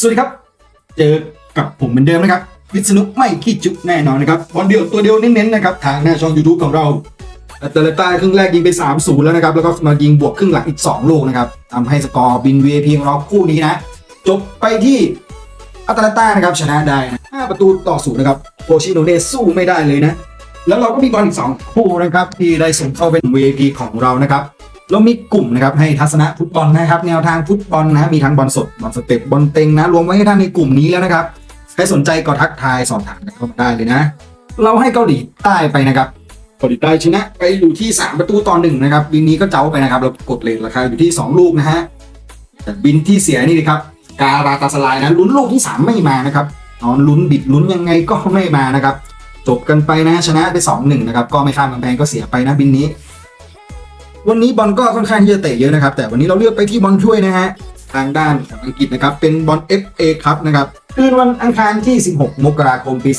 สวัสดีครับ เจอกับผมเหมือนเดิมนะครับ วิษณุไม่ขี้จุกแน่นอนนะครับวันเดียวตัวเดียวเน้นๆนะครับทางหน้าช่อง YouTube ของเราอัตเลต้าครึ่งแรกยิงไป 3-0 แล้วนะครับ แล้วก็มายิงบวกครึ่งหลังอีก 2 ลูกนะครับทำให้สกอร์บิน VIP ของเราคู่นี้นะ จบไปที่อัตเลต้านะครับชนะได้นะ5ประตูต่อศูนย์นะครับโคชิโนเน่สู้ไม่ได้เลยนะ แล้วเราก็มีบอลอีก 2 คู่นะครับ ที่ได้ส่งเข้าเป็น VIP ของเรานะครับ เรามีกลุ่มนะครับให้ทัศนะฟุตบอลนะครับ แนวทางฟุตบอลนะมีทั้งบอลสดบอลสเต็ปบอลเต็งนะรวมไว้ให้ท่านในกลุ่มนี้แล้วนะครับใครสนใจก็ทักทายสอบถามกันเข้ามาได้เลยนะ เราให้เกาหลีใต้ไปนะครับเกาหลีใต้ชนะไปอยู่ที่ 3 ประตูต่อหนึ่งนะครับบินนี้ก็เจ้าไปนะครับเรากดเลทราคาอยู่ที่ 2 ลูกนะฮะแต่บินที่เสียนี่นะครับการาตาสลายนะลุ้นลูกที่ 3 ไม่มานะครับนอนลุ้นบิดลุ้นยังไงก็ไม่มานะครับจบกันไปนะชนะไป 2-1นะครับก็ไม่ข้ามกำแพงก็เสียไปนะบินนี้ วันนี้บอลก็ค่อนข้างที่จะเตะเยอะนะครับ แต่วันนี้เราเลือกไปที่บอลช่วยนะฮะทางด้านของอังกฤษนะครับ เป็นบอล FA ครับนะครับคืนวันอังคารที่ 16 มกราคมปี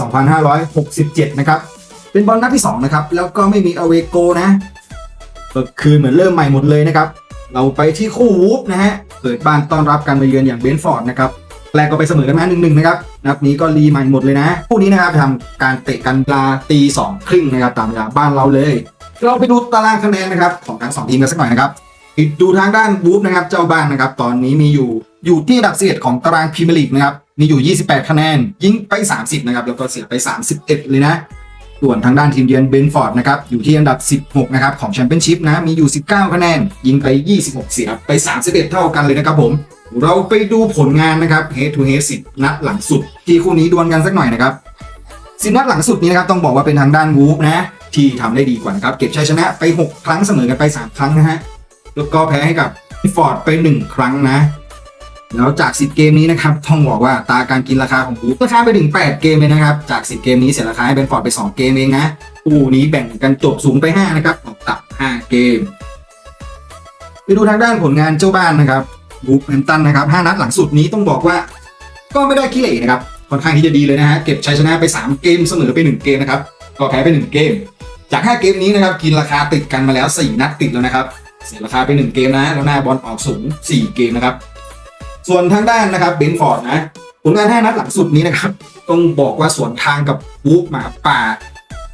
2567 นะครับ เป็นบอลนัดที่ 2 นะครับ แล้วก็ไม่มีอเวโกนะก็คือเหมือนเริ่มใหม่หมดเลยนะครับ เราไปที่คู่วูฟนะฮะเปิดบ้านต้อนรับการมาเยือนอย่างเบนฟอร์ดนะครับแรกก็ไปเสมอกันมาหนึ่งหนึ่งนะครับ นัดนี้ก็รีใหม่หมดเลยนะ คู่นี้นะครับทำการเตะกันเวลาตีสองครึ่งนะครับ ตามเวลาบ้านเราเลย เราไปดูตารางคะแนนนะครับของทั้งสองทีมกันสักหน่อยนะครับดูทางด้านวูฟนะครับเจ้าบ้านนะครับตอนนี้มีอยู่อยู่ที่อันดับเสียดของตารางพรีเมียร์ลีกนะครับมีอยู่ 28 คะแนน ยิงไป 30 นะครับ แล้วก็เสียไป 31 เลยนะ ส่วนทางด้านทีมเยือนเบนฟอร์ดนะครับ อยู่ที่อันดับ 16 นะครับ ของแชมเปี้ยนชิพนะ มีอยู่ 19 คะแนน ยิงไป 26 เสียไป 31 เท่ากันเลยนะครับผม เราไปดูผลงานนะครับ head to head 10 นัดหลังสุด ที่คู่นี้ดวลกันสักหน่อยนะครับสินัดหลังสุดนี้นะครับ ต้องบอกว่าเป็นทางด้านวูฟนะ ที่ทำได้ดีกว่านะครับ เก็บชัยชนะไป 6 ครั้งเสมอกันไป 3 ครั้งนะฮะแล้วก็แพ้ให้กับฟอร์ดไป 1 ครั้งนะ แล้วจาก 10 เกมนี้นะครับต้องบอกว่าตาการกินราคาของวูฟราคาไปถึง 8 เกมเลยนะครับ จาก 10 เกมนี้เสียราคาให้เบนฟอร์ดไป 2 เกมเองนะคู่นี้แบ่งกันจบสูงไป 5 นะครับออกตับ 5 เกม ไปดูทางด้านผลงานเจ้าบ้านนะครับวูฟแฮมตันนะครับ5นัดหลังสุดนี้ต้องบอกว่า ก็ไม่ได้ขี้เหร่นะครับค่อนข้างที่จะดีเลยนะฮะเก็บชัยชนะไป 3 เกมเสมอไป 1 เกมนะครับ ก็แพ้ไป1เกม จาก 5 เกมนี้นะครับกินราคาติดกันมาแล้ว 4 นัดติดแล้วนะครับ เสียราคาไป 1 เกมนะ แล้วหน้าบอลออกสูง 4 เกมนะครับ ส่วนทางด้านนะครับเบนฟอร์ดนะผลงาน 5 นัดหลังสุดนี้นะครับต้องบอกว่าสวนทางกับวูฟหมาป่า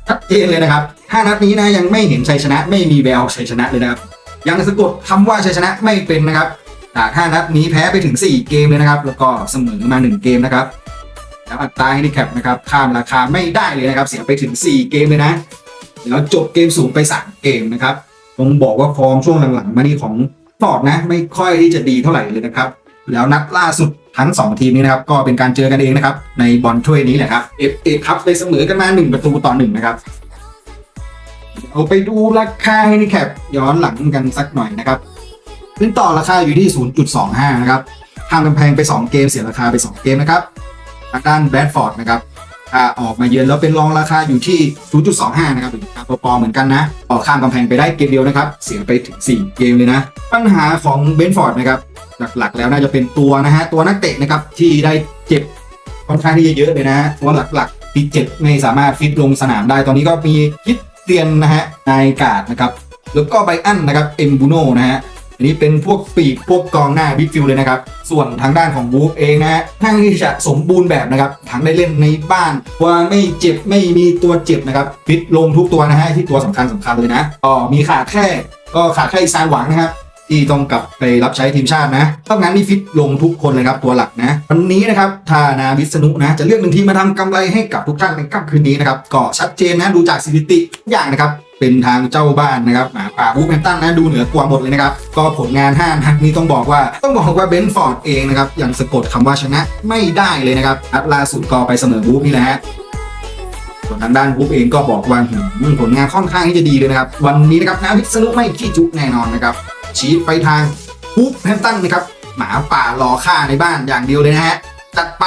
ชัดเจนเลยนะครับ 5 นัดนี้นะยังไม่เห็นชัยชนะ ไม่มีแววชัยชนะเลยนะครับ ยังสะกดคำว่าชัยชนะไม่เป็นนะครับจาก5นัดนี้แพ้ไปถึง 4 เกมเลยนะครับ แล้วก็เสมอมา 1 เกมนะครับ แล้วอัตราแฮนดิแคปนะครับข้ามราคาไม่ได้เลยนะครับ เสียไปถึง 4 เกมเลยนะ แล้วจบเกมสูงไป 3 เกมนะครับต้องบอกว่าฟอร์มช่วงหลังๆ มานี่ของฟอร์ดนะ ไม่ค่อยที่จะดีเท่าไหร่เลยนะครับ แล้วนัดล่าสุดทั้ง 2 ทีมนี้นะครับ ก็เป็นการเจอกันเองนะครับ ในบอลถ้วยนี้แหละครับ FA ครับเลยเสมอกันมา 1 ประตูต่อ1นะครับเอาไปดูราคาแฮนดิแคปย้อนหลังกันสักหน่อยนะครับเป็นต่อราคาอยู่ที่ 0.25 นะครับข้ามกำแพงไป 2 เกมเสียราคาไป 2 เกมนะครับางด้านแบดฟอร์ดนะครับออกมาเยือนแล้วเป็นรองราคาอยู่ที่ 0.25 นะครับเป็นราคาปอเหมือนกันนะออกข้ามกำแพงไปได้เกมเดียวนะครับ เสียไปถึง 4 เกมเลยนะ ปัญหาของเบนฟอร์ดนะครับ หลักๆ แล้วน่าจะเป็นตัวนะฮะ ตัวนักเตะนะครับ ที่ได้เจ็บค่อนข้างที่จะเยอะเลยนะตัวหลักๆที่เจ็บไม่สามารถฟิตลงสนามได้ ตอนนี้ก็มีคิดเตียนนะฮะนายกาดนะครับ แล้วก็ไบอันนะครับ เอ็มบูโนนะฮะ อันนี้เป็นพวกปีกพวกกองหน้าบิ๊กฟิลเลยนะครับ ส่วนทางด้านของบูฟเองนะฮะทั้งที่จะสมบูรณ์แบบนะครับทั้งได้เล่นในบ้านว่าไม่เจ็บไม่มีตัวเจ็บนะครับฟิตลงทุกตัวนะฮะที่ตัวสำคัญสำคัญเลยนะอ๋อมีขาดแค่ก็ขาดแค่อีซานหวังนะครับ ที่ต้องกลับไปรับใช้ทีมชาตินะนอกนั้นนี่ฟิตลงทุกคนเลยครับตัวหลักนะ วันนี้นะครับทานาวิษณุนะ จะเลือกหนึ่งทีมมาทำกำไรให้กับทุกท่านในค่ำคืนนี้นะครับก็ชัดเจนนะดูจากสถิติทุกอย่างนะครับเป็นทางเจ้าบ้านนะครับหมาป่าวูฟแมป์ตันนะดูเหนือกว่าหมดเลยนะครับ ก็ผลงาน5นัดนี้ต้องบอกว่าต้องบอกว่าเบนฟอร์ดเองนะครับยังสะกดคำว่าชนะไม่ได้เลยนะครับนัดล่าสุดก็ไปเสมอวูฟนี่แหละฮะส่วนทางด้านวูฟเองก็บอกว่าผลงานค่อนข้างที่จะดีเลยนะครับ วันนี้นะครับนาวิษณุไม่ขี้จุกแน่นอนนะครับ ชี้ไปทางฮุบแฮมตันนะครับ หมาป่ารอฆ่าในบ้านอย่างเดียวเลยนะฮะ จัดไป